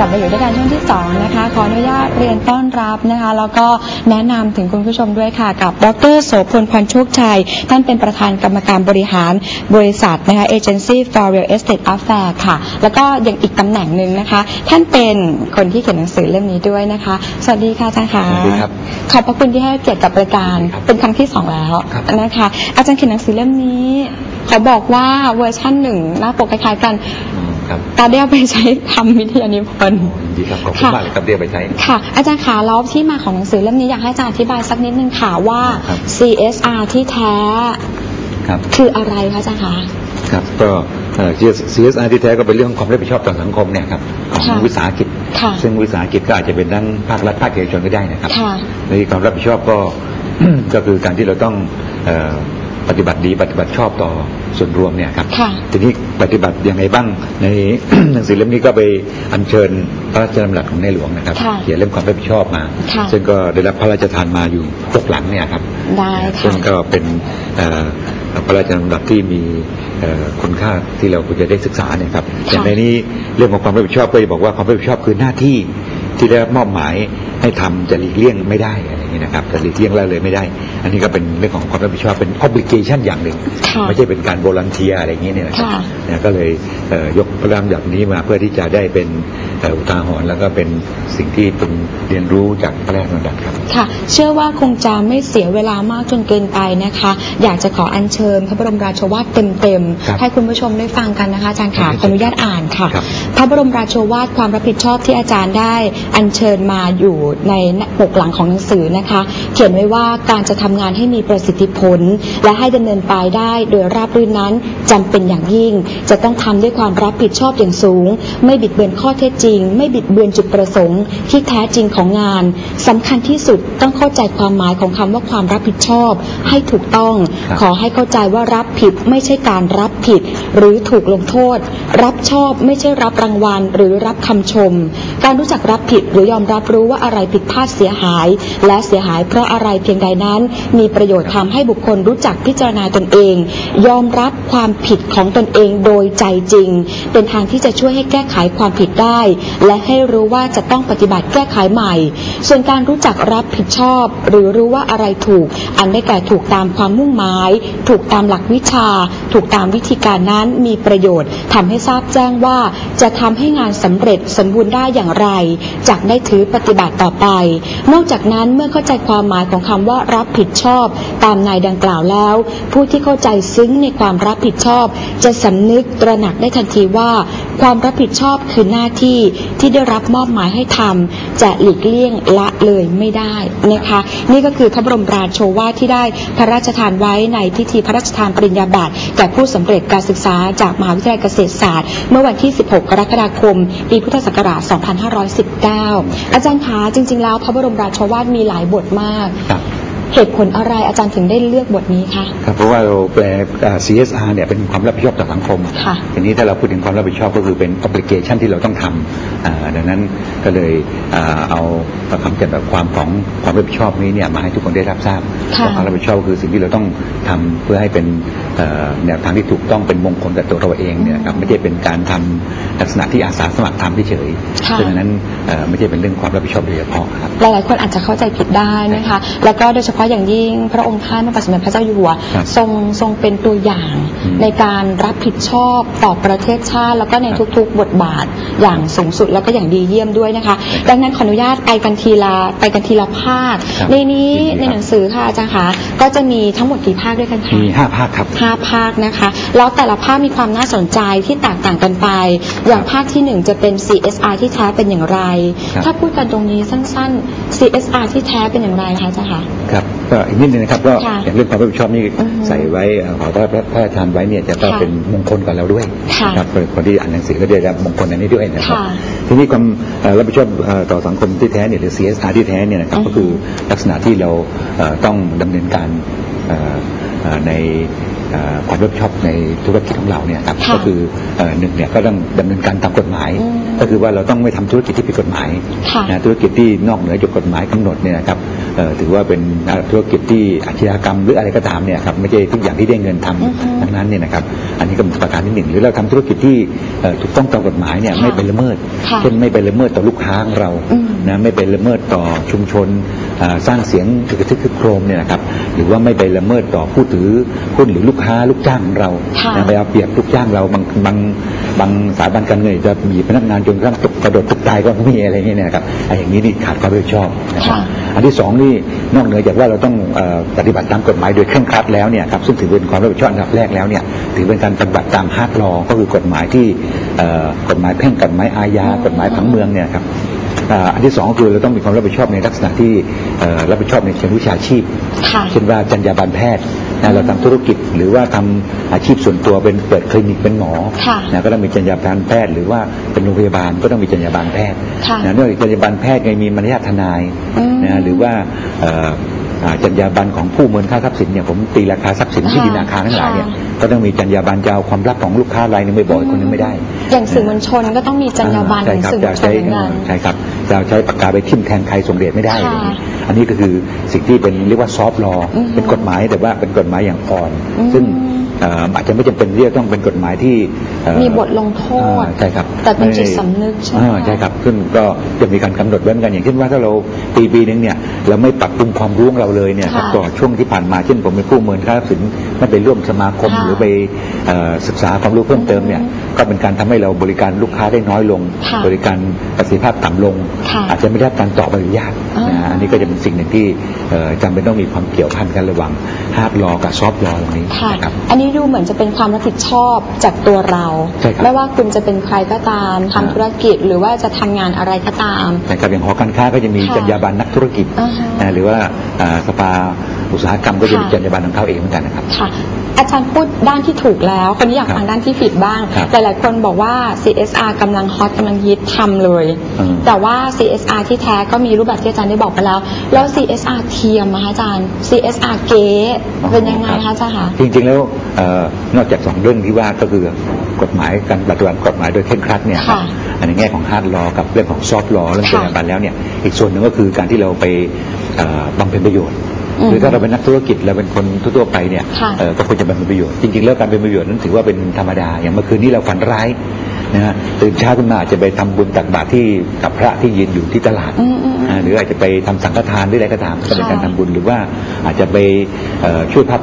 กลับมาอยู่ด้วยกันช่วงที่สองนะคะขออนุญาตเรียนต้อนรับนะคะแล้วก็แนะนำถึงคุณผู้ชมด้วยค่ะ กับดรโสพลพันธ์โชคชัย ท่านเป็นประธานกรรมการบริหารบริษัทนะคะ Agency for Real Estate Affairs ค่ะ แล้วก็ยังอีกตำแหน่งหนึ่งนะคะ ท่านเป็นคนที่เขียนหนังสือเล่มนี้ด้วยนะคะ สวัสดีค่ะอาจารย์ค่ะสวัสดีครับขอบพระคุณที่ให้เกียรติกับรายการเป็นครั้งที่สองแล้วครับนะคะอาจารย์เขียนหนังสือเล่มนี้ขอบอกว่าเวอร์ชั่นหนึ่งหน้าปกคล้ายๆกัน ครับตาได้เอาไปใช้ทำวิทยานิพนธ์ดีครับขอบคุณค่ะมากเลยครับเดี๋ยวไปใช้ ค่ะ อาจารย์ขาแล้วที่มาของหนังสือเล่มนี้อยากให้อาจารย์อธิบายสักนิดนึงค่ะว่า ครับ CSR ที่แท้ครับ คืออะไรคะอาจารย์คะ ครับก็เอ่อ CSR ที่แท้ก็เป็นเรื่องของความรับผิดชอบต่อสังคมเนี่ยครับของค่ะวิสาหกิจ ค่ะ ซึ่งวิสาหกิจก็อาจจะเป็นทั้งภาครัฐภาคเอกชนก็ได้นะครับ ค่ะ ในความรับผิดชอบก็ ก็คือการที่เราต้องเอ่อปฏิบัติดีปฏิบัติชอบต่อ ส่วนรวมเนี่ยครับค่ะทีนี้ปฏิบัติยังไงบ้างในหนังสือเล่มนี้ก็ไปอัญเชิญพระราชดำรัสของในหลวงนะครับค่ะเขียนเรื่องความรับผิดชอบมาค่ะซึ่งก็ได้รับพระราชทานมาอยู่หกหลังเนี่ยครับได้ซึ่ค่ะงก็เป็นเอ่อพระราชดำรัสที่มีเอ่อคุณค่าที่เราควรจะได้ศึกษาเนี่ยครับค่ะอย่างในนี้เรื่องของความรับผิดชอบก็จะบอกว่าความรับผิดชอบคือหน้าที่ ที่ได้รับมอบหมายให้ทำจะหลีกเลี่ยงไม่ได้อะไรอย่างนี้นะครับจะหลีกเลี่ยงละเลยไม่ได้ อันนี้ก็เป็นเรื่องของความรับผิดชอบเป็น obligation อย่างหนึ่งค่ะไม่ใช่เป็นการ volunteer อะไรอย่างนี้เนี่ยนะครับค่ะนะก็เลยเอ่อยกพระรามแบบนี้มาเพื่อที่จะได้เป็นเอ่ออุทาหรณ์แล้วก็เป็นสิ่งที่เป็นเรียนรู้จากพระราชดำรัสครับค่ะ เชื่อว่าคงจะไม่เสียเวลามากจนเกินไปนะคะ อยากจะขออัญเชิญพระบรมราโชวาทเต็มครับๆให้คุณผู้ชมได้ฟังกันนะคะอาจารย์ค่ะครับขออนุญาตอ่านค่ะครับพระบรมราโชวาทความรับผิดชอบที่อาจารย์ได้อัญเชิญมาอยู่ในปกหลังของหนังสือนะคะ เขียนไว้ว่าการจะทำงานให้มีประสิทธิผล และให้ดำเนินไปได้โดยราบรื่นนั้นจำเป็นอย่างยิ่ง จะต้องทำด้วยความรับผิดชอบอย่างสูง ไม่บิดเบือนข้อเท็จจริง ไม่บิดเบือนจุดประสงค์ ที่แท้จริงของงานสำคัญที่สุดต้องเข้าใจความหมายของคำว่าความรับผิดชอบ ให้ถูกต้องครับขอให้เข้าใจว่ารับผิดไม่ใช่การรับผิด หรือถูกลงโทษ รับชอบไม่ใช่รับรางวัล หรือรับคำชม การรู้จักรับผิดหรือยอมรับรู้ว่าอะไรผิดพลาดเสียหาย และเสียหายเพราะอะไรเพียงใดนั้น มีประโยชน์ทำให้บุคคลรู้จักพิจารณาตนเอง ยอมรับความผิดของตนเองโดยใจจริง เป็นทางที่จะช่วยให้แก้ไขความผิดได้ และให้รู้ว่าจะต้องปฏิบัติแก้ไขใหม่ ส่วนการรู้จักรับผิดชอบ หรือรู้ว่าอะไรถูก อันได้แก่ถูกตามความมุ่งหมาย ถูกตามหลักวิชา ถูกตามวิธีการนั้นมีประโยชน์ทำให้ทราบแจ้งว่าจะทำให้งานสำเร็จสมบูรณ์ได้อย่างไร จากได้ถือปฏิบัติต่อไป นอกจากนั้นเมื่อเข้าใจความหมายของคำว่ารับผิดชอบ ตามนายดังกล่าวแล้ว ผู้ที่เข้าใจซึ้งในความรับผิดชอบ จะสำนึกตระหนักได้ทันทีว่า ความรับผิดชอบคือหน้าที่ที่ได้รับมอบหมายให้ทำจะหลีกเลี่ยงละเลยไม่ได้นะคะ นี่ก็คือพระบรมราโชวาทที่ได้พระราชทานไว้ในพิธีพระราชทานปริญญาบัตรแก่ผู้สำเร็จการศึกษาจากมหาวิทยาลัยเกษตรศาสตร์ เมื่อวันที่ 16 กรกฎาคม ปีพุทธศักราช 2519อาจารย์คะจริง ๆ แล้วพระบรมราโชวาทมีหลายบทมาก ครับเหตุผลอะไรอาจารย์ถึงได้เลือกบทนี้คะครับเพราะว่าเราแปลอ่า CSR เนี่ยเป็นความรับผิดชอบต่อสังคมค่ะทีนี้ถ้าเราพูดถึงความรับผิดชอบก็คือเป็น obligation ที่เราต้องทำอ่าดังนั้นก็เลยอ่าเอาคำจำกัดความของความรับผิดชอบนี้เนี่ยมาให้ทุกคนได้รับทราบค่ะว่าความรับผิดชอบก็คือสิ่งที่เราต้องทำเพื่อให้เป็นเอ่อแนวทางที่ถูกต้องเป็นมงคลกับตัวเราเองเนี่ยครับไม่ใช่เป็นการทำลักษณะที่อาสาสมัครทำเฉยๆค่ะดังนั้นเอ่อ ไม่ใช่เป็นเรื่องความรับผิดชอบโดยเฉพาะครับ หลายๆคนอาจจะเข้าใจผิดได้นะคะ แล้วก็โดยเฉพาะอย่างยิ่งพระองค์ท่านพระบาทสมเด็จพระเจ้าอยู่หัวครับทรงทรงเป็นตัวอย่างอืมในการรับผิดชอบต่อประเทศชาติ แล้วก็ในทุกๆ บทบาทอย่างสูงสุดแล้วก็อย่างดีเยี่ยมด้วยนะคะ ดังนั้นขออนุญาตไปกันทีละไปกันทีละภาคครับในนี้ยินดีครับในหนังสือค่ะอาจารย์คะก็จะมีทั้งหมดกี่ภาคด้วยกันคะมีห้าภาคครับห้าภาคนะคะ แล้วแต่ละภาคมีความน่าสนใจที่แตกต่างกันไป อย่างภาคที่หนึ่งจะเป็น CSR ที่แท้เป็นอย่างไรครับถ้าพูดกันตรงนี้สั้นๆ CSR ที่แท้เป็นอย่างไรคะอาจารย์คะครับก็อีกนิดนึงนะครับก็ค่ะอย่างเรื่องความรับผิดชอบนี่อือฮึใส่ไว้เอ่อขอพระพระพระราชทานไว้เนี่ยจะก็ค่ะเป็นมงคลกับเราด้วยค่ะนะครับคนที่อ่านหนังสือก็ได้รับมงคลอันนี้ด้วยนะครับค่ะทีนี้ความเอ่อรับผิดชอบเอ่อต่อสังคมที่แท้เนี่ยหรือ CSR ที่แท้เนี่ยนะครับอือฮึก็คือลักษณะที่เราเอ่อต้องดำเนินการเอ่อเอ่อในเอ่อ ความรับผิดชอบในธุรกิจของเราเนี่ยครับค่ะก็คือเอ่อหนึ่งเนี่ยก็ต้องดำเนินการตามกฎหมายอืมก็คือว่าเราต้องไม่ทำธุรกิจที่ผิดกฎหมายค่ะนะธุรกิจที่นอกเหนือจากกฎหมายกำหนดเนี่ยนะครับเอ่อถือว่าเป็นธุรกิจที่อาชญากรรมหรืออะไรก็ตามเนี่ยครับไม่ใช่ทุกอย่างที่ได้เงินทำอือฮึทั้งนั้นเนี่ยนะครับอันนี้ก็เป็นประการที่หนึ่งหรือเราทำธุรกิจที่เอ่อถูกต้องตามกฎหมายเนี่ยค่ะไม่ไปละเมิดค่ะเช่นไม่ไปละเมิดต่อลูกค้าของเราอืมนะไม่ไปละเมิดต่อชุมชนอ่า สร้างเสียงกระทึกคึกโครมเนี่ยนะครับหรือว่าไม่ไปละเมิดต่อผู้ถือหุ้นหรือลูกค้าลูกจ้างของเราค่ะนะไปเอาเปรียบลูกจ้างเราบางบางบางสถาบันการเงินจะมีพนักงานจนกระทั่งตกกระโดดตกตายก็มีอะไรอย่างเงี้ยนะครับไอ้อย่างนี้นี่ขาดความรับผิดชอบนะครับค่ะอันที่สองนี่นอกเหนือจากว่าเราต้องเอ่อปฏิบัติตามกฎหมายโดยเคร่งครัดแล้วเนี่ยครับซึ่งถือเป็นความรับผิดชอบอันดับแรกแล้วเนี่ยถือเป็นการปฏิบัติตามฮาร์ดลอก็คือกฎหมายที่เอ่อกฎหมายแพ่งกฎหมายอาญาอืมกฎหมายผังเมืองเนี่ยครับ อ่าอันที่สองก็คือเราต้องมีความรับผิดชอบในลักษณะที่เอ่อรับผิดชอบในเชิงวิชาชีพค่ะเช่นว่าจรรยาบรรณแพทย์นะเราทำธุรกิจหรือว่าทำอาชีพส่วนตัวเป็นเปิดคลินิกเป็นหมอค่ะนะก็ต้องมีจรรยาบรรณแพทย์หรือว่าเป็นโรงพยาบาลก็ต้องมีจรรยาบรรณแพทย์ค่ะนะนอกจากจรรยาบรรณแพทย์ยังมีมารยาททนายอืมนะหรือว่าเอ่ออ่าจรรยาบรรณของผู้มูลค่าทรัพย์สินเนี่ยผมตีราคาทรัพย์สินที่ค่ะดินอาคารทั้งหลายเนี่ยค่ะก็ต้องมีจรรยาบรรณจะเอาความลับของลูกค้ารายหนึงไปบอกอีกคนนึงไม่ได้ อย่างสื่อมวลชนก็ต้องมีจรรยาบรรณของสื่อมวลชนเหมือนกันใช่ครับ จะใช้ปากกาไปทิ่มแทงใครส่งเดชไม่ได้ค่ะอะไรอย่างนี้อันนี้ก็คือสิ่งที่เป็นเรียกว่าซอฟต์ลออือฮึเป็นกฎหมายแต่ว่าเป็นกฎหมายอย่างอ่อนอืมซึ่งเอ่ออาจจะไม่จำเป็นที่จะต้องเป็นกฎหมายที่เอ่อมีบทลงโทษอ่าใช่ครับแต่เป็นไม่จิตสำนึกใช่ไหมอ่าใช่ครับซึ่งก็จะมีการกำหนดไว้เหมือนกันอย่างเช่นว่าถ้าเราปีปีนึงเนี่ยเราไม่ปรับปรุงความรู้ของเราเลยเนี่ยครับค่ะต่อช่วงที่ผ่านมาเช่นผมเป็นผู้เมินค่าทรัพย์สินไม่ไปร่วมสมาคมค่ะหรือไปเอ่อศึกษาความรู้เพิ่มเติมเนี่ยอืมก็เป็นการทำให้เราบริการลูกค้าได้น้อยลงค่ะบริการประสิทธิภาพต่ำลงค่ะอาจจะไม่ได้รับการต่อใบอนุญาตอ่านนะฮะอันนี้ก็จะเป็นสิ่งหนึ่งที่เอ่อจำเป็นต้องมีความเกี่ยวพันกันระหว่างฮาร์ดลอกับซอฟต์ลอตรงนี้ค่ะนะครับอันนี้ดูเหมือนจะเป็นความรับผิดชอบจากตัวเรา ใช่ครับ ไม่ว่าคุณจะเป็นใครก็ตามทำอ่าธุรกิจหรือว่าจะทำงานอะไรก็ตาม นะครับอย่างหอการค้าก็จะมีค่ะจรรยาบรรณนักธุรกิจอ่าฮะนะหรือว่าอ่าสภาอุตสาหกรรมก็จะมีค่ะ จรรยาบรรณของเขาเองเหมือนกันนะครับ ค่ะ อาจารย์พูดด้านที่ถูกแล้วคนนี้อยากครับฟังด้านที่ผิดบ้าง ครับหลาย ๆ คนบอกว่า CSR กำลังฮอตกำลังฮิตทำเลย อืม แต่ว่า CSR ที่แท้ก็มีรูปแบบที่อาจารย์ได้บอกไปแล้ว แล้ว CSR เทียมมาคะอาจารย์ CSR เก๊เป็นยังไงคะอาจารย์คะ จริงๆแล้วเอ่อนอกจากสองเรื่องที่ว่าก็คือกฎหมายการปฏิบัติกฎหมายโดยเคร่งครัดเนี่ยครับค่ะอันในแง่ของฮาร์ดลอกับเรื่องของซอฟต์ลอเรื่องจรค่ะรยาบรรณแล้วเนี่ยอีกส่วนหนึ่งก็คือการที่เราไปเอ่อบำเพ็ญประโยชน์อืมหรือถ้าเราเป็นนักธุรกิจเราเป็นคนทั่วๆไปเนี่ยค่ะเอ่อก็ควรจะบำเพ็ญประโยชน์จริงๆแล้วการเป็นประโยชน์นั้นถือว่าเป็นธรรมดาอย่างเมื่อคืนนี้เราฝันร้ายนะฮะตื่นเช้าขึ้นมาอาจจะไปทำบุญตักบาตรที่กับพระที่ยืนอยู่ที่ตลาดอืมอืมอืมอ่าหรืออาจจะไปทำสังฆทานหรืออะไรก็ตามก็เป็นค่ะการทำบุญหรือว่าอาจจะไปเอ่อช่วยภาพ